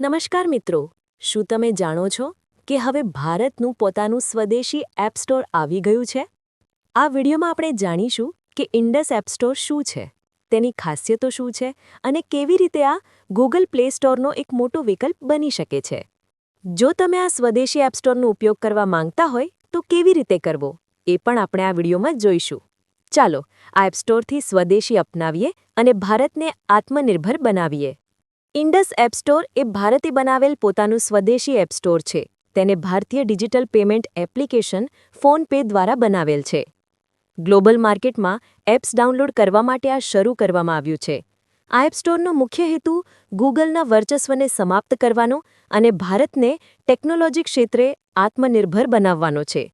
નમસ્કાર મિત્રો, શું તમે જાણો છો કે હવે ભારતનું પોતાનું સ્વદેશી એપ સ્ટોર આવી ગયું છે? આ વિડીયોમાં આપણે જાણીશું કે ઇન્ડસ એપ સ્ટોર શું છે, તેની ખાસિયતો શું છે અને કેવી રીતે આ ગૂગલ પ્લે સ્ટોરનો એક મોટો વિકલ્પ બની શકે છે. જો તમે આ સ્વદેશી એપ સ્ટોરનો ઉપયોગ કરવા માંગતા હોય, તો કેવી રીતે કરવો, એ પણ આપણે આ વિડીયોમાં જોઈશું. ચાલો, આ એપ સ્ટોરથી સ્વદેશી અપનાવીએ અને ભારતને આત્મનિર્ભર બનાવીએ. ઇન્ડસ એપ સ્ટોર એ ભારતે બનાવેલ પોતાનું સ્વદેશી એપ સ્ટોર છે. તેને ભારતીય ડિજિટલ પેમેન્ટ એપ્લિકેશન ફોનપે દ્વારા બનાવેલ છે. ગ્લોબલ માર્કેટમાં એપ્સ ડાઉનલોડ કરવા માટે આ શરૂ કરવામાં આવ્યું છે. આ એપ સ્ટોરનો મુખ્ય હેતુ ગૂગલના વર્ચસ્વને સમાપ્ત કરવાનો અને ભારતને ટેકનોલોજી ક્ષેત્રે આત્મનિર્ભર બનાવવાનો છે.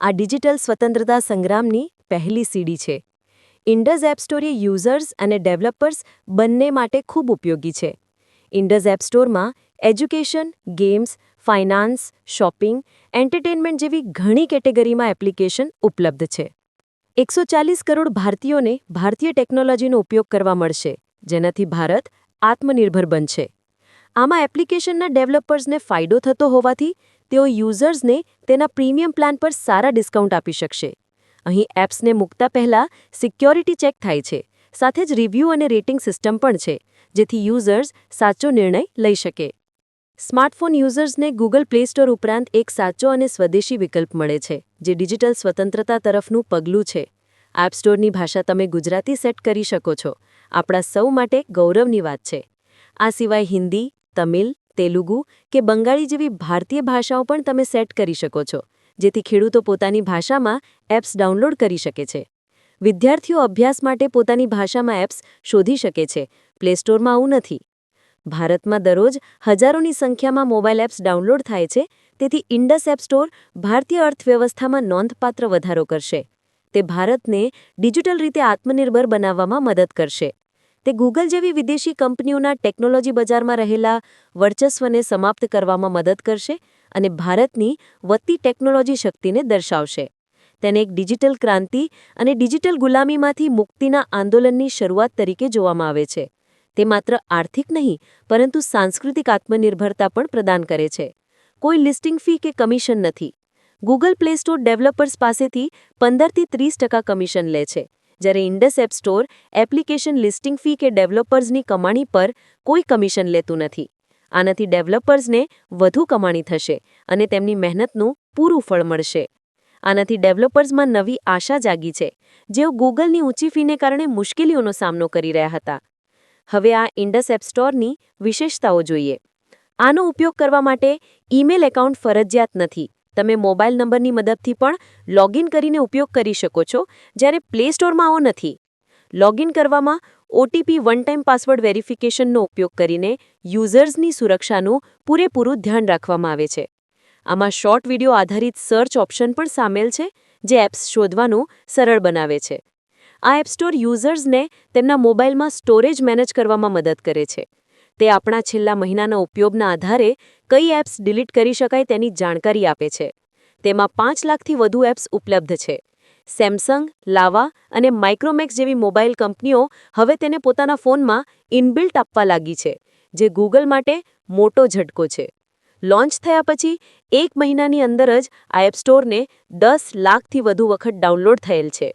આ ડિજિટલ સ્વતંત્રતા સંગ્રામની પહેલી સીડી છે. ઇન્ડસ એપ સ્ટોર યુઝર્સ અને ડેવલપર્સ બંને માટે ખૂબ ઉપયોગી છે. ઇન્ડસ એપ સ્ટોરમાં education games finance shopping entertainment જેવી ઘણી કેટેગરીમાં એપ્લિકેશન ઉપલબ્ધ છે. એકસો ચાલીસ કરોડ ભારતીયોને ભારતીય ટેકનોલોજીનો ઉપયોગ કરવા મળશે, જેનાથી ભારત આત્મનિર્ભર બનશે. આમાં એપ્લિકેશનના ડેવલપર્સને ફાયદો થતો હોવાથી તેઓ યુઝર્સને તેના પ્રીમિયમ પ્લાન પર સારા ડિસ્કાઉન્ટ આપી શકશે. અહીં એપ્સને મૂકતા પહેલાં સિક્યોરિટી ચેક થાય છે, સાથે જ રિવ્યૂ અને રેટિંગ સિસ્ટમ પણ છે. જેથી યુઝર્સ સાચો નિર્ણય લઈ શકે. સ્માર્ટફોન યુઝર્સને ગૂગલ પ્લે સ્ટોર ઉપરાંત એક સાચો અને સ્વદેશી વિકલ્પ મળે છે, જે ડિજિટલ સ્વતંત્રતા તરફનું પગલું છે. એપ સ્ટોરની ભાષા તમે ગુજરાતી સેટ કરી શકો છો. આપણા સૌ માટે ગૌરવની વાત છે. આ સિવાય હિન્દી, તમિલ, તેલુગુ કે બંગાળી જેવી ભારતીય ભાષાઓ પણ તમે સેટ કરી શકો છો, જેથી ખેડૂતો પોતાની ભાષામાં એપ્સ ડાઉનલોડ કરી શકે છે. વિદ્યાર્થીઓ અભ્યાસ માટે પોતાની ભાષામાં એપ્સ શોધી શકે છે. પ્લે સ્ટોરમાં આવું નથી. ભારતમાં દરરોજ હજારોની સંખ્યામાં મોબાઈલ એપ્સ ડાઉનલોડ થાય છે. તેથી ઇન્ડસ એપ સ્ટોર ભારતીય અર્થવ્યવસ્થામાં નોંધપાત્ર વધારો કરશે. તે ભારતને ડિજિટલ રીતે આત્મનિર્ભર બનાવવામાં મદદ કરશે. તે ગૂગલ જેવી વિદેશી કંપનીઓના ટેકનોલોજી બજારમાં રહેલા વર્ચસ્વને સમાપ્ત કરવામાં મદદ કરશે અને ભારતની વધતી ટેકનોલોજી શક્તિને દર્શાવશે. તેને એક ડિજિટલ ક્રાંતિ અને ડિજિટલ ગુલામીમાંથી મુક્તિના આંદોલનની શરૂઆત તરીકે જોવામાં આવે છે. તે માત્ર આર્થિક નહીં, પરંતુ સાંસ્કૃતિક આત્મનિર્ભરતા પણ પ્રદાન કરે છે. કોઈ લિસ્ટિંગ ફી કે કમિશન નથી. ગૂગલ પ્લે સ્ટોર ડેવલપર્સ પાસેથી પંદરથી ત્રીસ ટકા કમિશન લે છે. જ્યારે Indus app store application listing fee કે ડેવલપર્સની કમાણી પર કોઈ કમિશન લેતું નથી. આનાથી ડેવલપર્સને વધુ કમાણી થશે અને તેમની મહેનતનું પૂરું ફળ મળશે. આનાથી ડેવલપર્સમાં નવી આશા જાગી છે, જેઓ ગૂગલની ઊંચી ફીને કારણે મુશ્કેલીઓનો સામનો કરી રહ્યા હતા. હવે આ ઇન્ડસ એપ સ્ટોરની વિશેષતાઓ જોઈએ. આનો ઉપયોગ કરવા માટે ઈમેલ એકાઉન્ટ ફરજિયાત નથી. તમે મોબાઈલ નંબરની મદદથી પણ લોગિન કરીને ઉપયોગ કરી શકો છો, જ્યારે પ્લે સ્ટોરમાં આવો નથી. લોગિન કરવામાં ઓટીપી વન ટાઈમ પાસવર્ડ વેરિફિકેશનનો ઉપયોગ કરીને યુઝર્સની સુરક્ષાનું પૂરેપૂરું ધ્યાન રાખવામાં આવે છે. આમાં શોર્ટ વીડિયો આધારિત સર્ચ ઓપ્શન પણ સામેલ છે, જે એપ્સ શોધવાનું સરળ બનાવે છે. આ એપ સ્ટોર યુઝર્સને તેમના મોબાઈલમાં સ્ટોરેજ મેનેજ કરવામાં મદદ કરે છે. તે આપણા છેલ્લા મહિનાના ઉપયોગના આધારે કઈ એપ્સ ડિલીટ કરી શકાય તેની જાણકારી આપે છે. તેમાં પાંચ લાખથી વધુ એપ્સ ઉપલબ્ધ છે. સેમસંગ, લાવા અને માઇક્રોમેક્સ જેવી મોબાઈલ કંપનીઓ હવે તેને પોતાના ફોનમાં ઇનબિલ્ટ આપવા લાગી છે, જે ગૂગલ માટે મોટો ઝટકો છે. લોન્ચ થયા પછી એક મહિનાની અંદર જ આ એપ સ્ટોરને દસ લાખથી વધુ વખત ડાઉનલોડ થયેલ છે.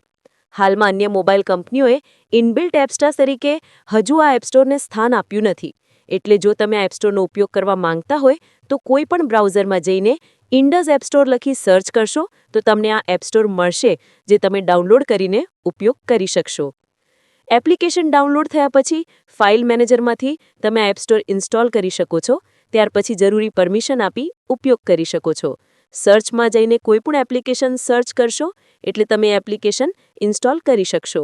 હાલમાં અન્ય મોબાઈલ કંપનીઓએ ઇનબિલ્ટ એપસ્ટા તરીકે હજુ આ એપ સ્ટોરને સ્થાન આપ્યું નથી. એટલે જો તમે આ એપ સ્ટોરનો ઉપયોગ કરવા માંગતા હોય, તો કોઈ પણ બ્રાઉઝરમાં જઈને ઇન્ડસ એપ સ્ટોર લખી સર્ચ કરશો, તો તમને આ એપ સ્ટોર મળશે, જે તમે ડાઉનલોડ કરીને ઉપયોગ કરી શકશો. એપ્લિકેશન ડાઉનલોડ થયા પછી ફાઇલ મેનેજરમાંથી તમે એપ સ્ટોર ઇન્સ્ટોલ કરી શકો છો. ત્યાર પછી જરૂરી પરમિશન આપી ઉપયોગ કરી શકો છો. સર્ચમાં જઈને કોઈપણ એપ્લિકેશન સર્ચ કરશો, એટલે તમે એપ્લિકેશન ઇન્સ્ટોલ કરી શકશો.